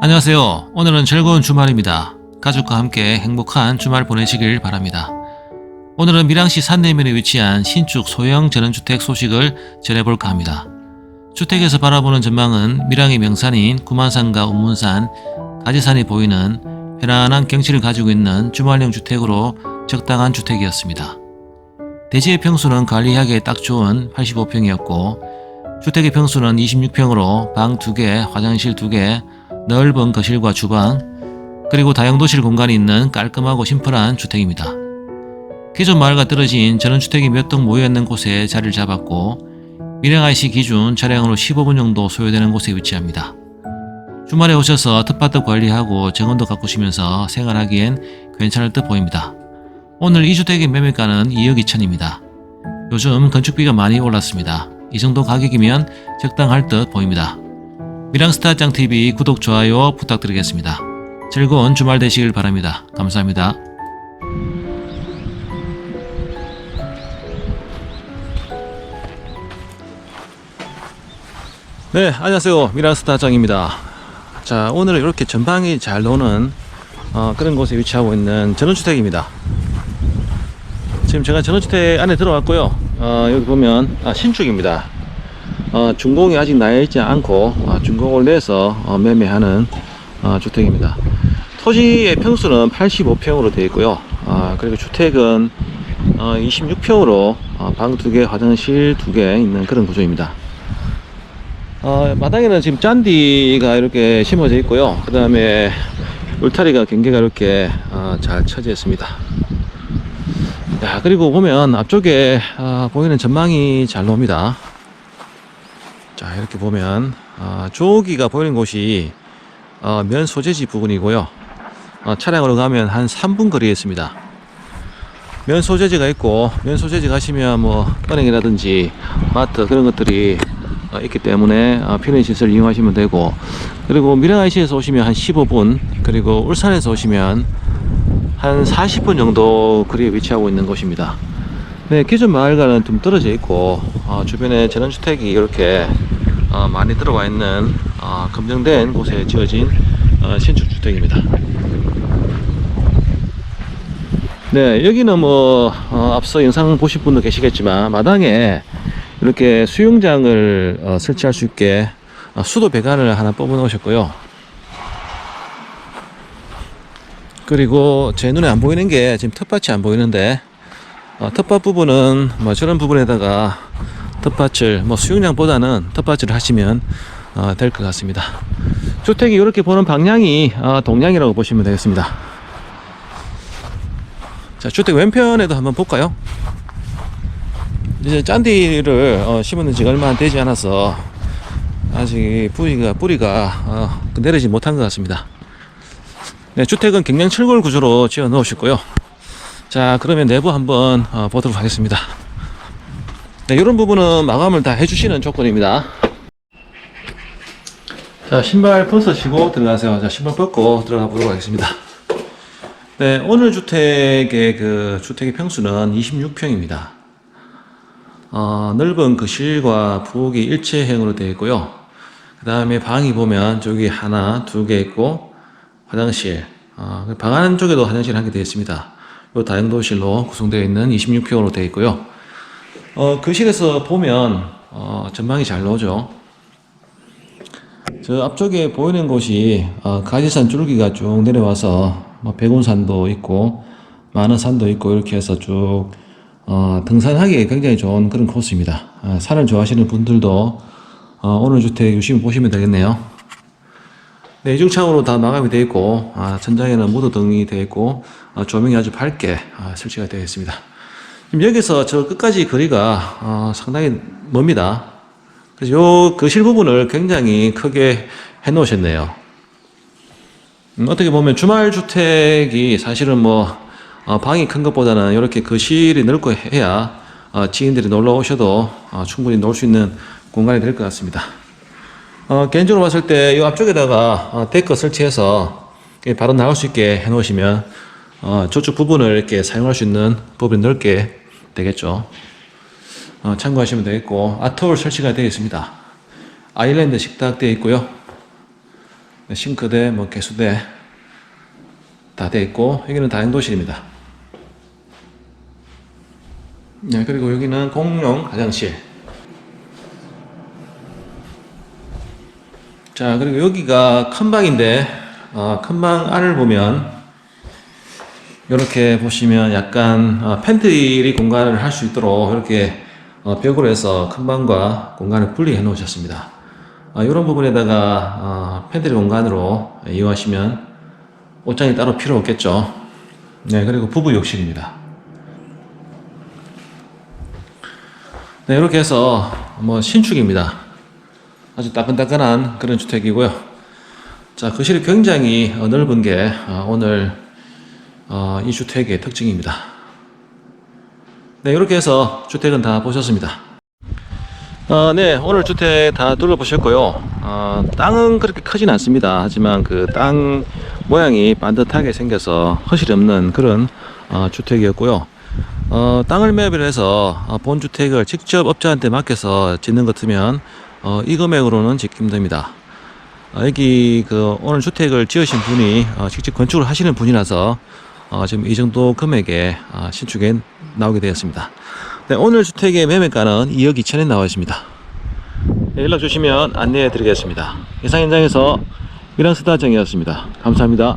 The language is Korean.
안녕하세요. 오늘은 즐거운 주말입니다. 가족과 함께 행복한 주말 보내시길 바랍니다. 오늘은 밀양시 산내면에 위치한 신축 소형 전원주택 소식을 전해볼까 합니다. 주택에서 바라보는 전망은 밀양의 명산인 구만산과 운문산, 가지산이 보이는 편안한 경치를 가지고 있는 주말형 주택으로 적당한 주택이었습니다. 대지의 평수는 관리하기에 딱 좋은 85평이었고 주택의 평수는 26평으로 방 2개, 화장실 2개, 넓은 거실과 주방, 그리고 다용도실 공간이 있는 깔끔하고 심플한 주택입니다. 기존 마을과 떨어진 전원주택이 몇 동 모여있는 곳에 자리를 잡았고 밀양IC 기준 차량으로 15분 정도 소요되는 곳에 위치합니다. 주말에 오셔서 텃밭도 관리하고 정원도 가꾸시면서 생활하기엔 괜찮을 듯 보입니다. 오늘 이 주택의 매매가는 2억 2천입니다. 요즘 건축비가 많이 올랐습니다. 이 정도 가격이면 적당할 듯 보입니다. 미랑스타짱TV 구독, 좋아요 부탁드리겠습니다. 즐거운 주말 되시길 바랍니다. 감사합니다. 네, 안녕하세요. 미랑스타짱입니다. 자, 오늘은 이렇게 전방이 잘 노는 어, 그런 곳에 위치하고 있는 전원주택입니다. 지금 제가 전원주택 안에 들어왔고요. 어, 여기 보면 아, 신축입니다. 어, 준공이 아직 나와 있지 않고 어, 준공을 내서 어, 매매하는 어, 주택입니다. 토지의 평수는 85평으로 되어 있고요. 어, 그리고 주택은 어, 26평으로 방 2개, 화장실 2개 있는 그런 구조입니다. 어, 마당에는 지금 짠디가 이렇게 심어져 있고요. 그 다음에 울타리가 경계가 이렇게 어, 잘 쳐져 있습니다. 야, 그리고 보면 앞쪽에 아, 보이는 전망이 잘 나옵니다. 자, 이렇게 보면 아, 조기가 보이는 곳이 어, 면 소재지 부근이고요. 어, 차량으로 가면 한 3분 거리에 있습니다. 면 소재지가 있고 면 소재지 가시면 뭐 은행이라든지 마트 그런 것들이 어, 있기 때문에 어, 편의 시설 이용하시면 되고 그리고 밀양IC에서 오시면 한 15분 그리고 울산에서 오시면 한 40분 정도 거리에 위치하고 있는 곳입니다. 네, 기존 마을과는 좀 떨어져 있고 어, 주변에 전원주택이 이렇게 어, 많이 들어와 있는 어, 검증된 곳에 지어진 어, 신축 주택입니다. 네, 여기는 뭐 어, 앞서 영상 보신 분도 계시겠지만 마당에 이렇게 수영장을 어, 설치할 수 있게 어, 수도 배관을 하나 뽑아 놓으셨고요. 그리고 제 눈에 안 보이는 게 지금 텃밭이 안 보이는데 어, 텃밭 부분은 뭐 저런 부분에다가 텃밭을 뭐 수영장보다는 텃밭을 하시면 어, 될것 같습니다. 주택이 이렇게 보는 방향이 어, 동향이라고 보시면 되겠습니다. 자 주택 왼편에도 한번 볼까요? 이제 짠디를 어, 심은 지가 얼마 되지 않아서 아직 뿌리가 뿌리가 어, 내리지 못한 것 같습니다. 네, 주택은 경량 철골 구조로 지어 넣으셨고요. 자, 그러면 내부 한번 어, 보도록 하겠습니다. 네, 이런 부분은 마감을 다 해주시는 조건입니다. 자, 신발 벗으시고 들어가세요. 자, 신발 벗고 들어가 보도록 하겠습니다. 네, 오늘 주택의 그 주택의 평수는 26평입니다. 어, 넓은 거실과 부엌이 일체형으로 되어 있고요. 그 다음에 방이 보면 저기 하나, 두 개 있고, 화장실, 어, 방 안쪽에도 화장실 한 개 되어 있습니다. 요 다용도실로 구성되어 있는 26평으로 되어 있고요. 어, 거실에서 보면, 어, 전망이 잘 나오죠. 저 앞쪽에 보이는 곳이, 어, 가지산 줄기가 쭉 내려와서, 뭐, 백운산도 있고, 많은 산도 있고, 이렇게 해서 쭉, 어, 등산하기에 굉장히 좋은 그런 코스입니다. 어, 산을 좋아하시는 분들도, 어, 오늘 주택 유심히 보시면 되겠네요. 네, 이중창으로 다 마감이 되어 있고, 아, 천장에는 무드 등이 되어 있고, 아, 조명이 아주 밝게 아, 설치가 되어 있습니다. 지금 여기서 저 끝까지 거리가 어, 상당히 멉니다. 그래서 요 거실 부분을 굉장히 크게 해 놓으셨네요. 음, 어떻게 보면 주말 주택이 사실은 뭐 어, 방이 큰 것보다는 이렇게 거실이 넓고 해야 어, 지인들이 놀러 오셔도 어, 충분히 놀 수 있는 공간이 될 것 같습니다. 어, 개인적으로 봤을 때 이 앞쪽에다가 어, 데크 설치해서 바로 나올 수 있게 해 놓으시면 어, 저쪽 부분을 이렇게 사용할 수 있는 부분이 넓게 되겠죠. 어, 참고하시면 되겠고 아트홀 설치가 되어 있습니다. 아일랜드 식탁 되어 있고요. 싱크대, 뭐 개수대 다돼 있고 여기는 다용도실입니다. 네, 그리고 여기는 공용 화장실. 자, 그리고 여기가 큰 방인데 어, 큰방 안을 보면 이렇게 보시면 약간 어, 팬트리 공간을 할 수 있도록 이렇게 어, 벽으로 해서 큰 방과 공간을 분리해 놓으셨습니다. 이런 부분에다가 어, 팬트리 공간으로 이용하시면 옷장이 따로 필요 없겠죠. 네, 그리고 부부 욕실입니다. 네, 이렇게 해서 뭐 신축입니다. 아주 따끈따끈한 그런 주택이고요. 자, 거실이 굉장히 어, 넓은 게 어, 오늘 어, 이 주택의 특징입니다. 네, 이렇게 해서 주택은 다 보셨습니다. 어, 네, 오늘 주택 다 둘러보셨고요. 어, 땅은 그렇게 크진 않습니다. 하지만 그 땅 모양이 반듯하게 생겨서 허실이 없는 그런 어, 주택이었고요. 어, 땅을 매입을 해서 어, 본 주택을 직접 업자한테 맡겨서 짓는 것 같으면 어, 이 금액으로는 짓기 힘듭니다. 어, 여기 그 오늘 주택을 지으신 분이 어, 직접 건축을 하시는 분이라서 어, 지금 이 정도 금액에 어, 신축에 나오게 되었습니다. 네, 오늘 주택의 매매가는 2억 2천에 나와 있습니다. 네, 연락 주시면 안내해 드리겠습니다. 이상 현장에서 미랑스타 정이었습니다. 감사합니다.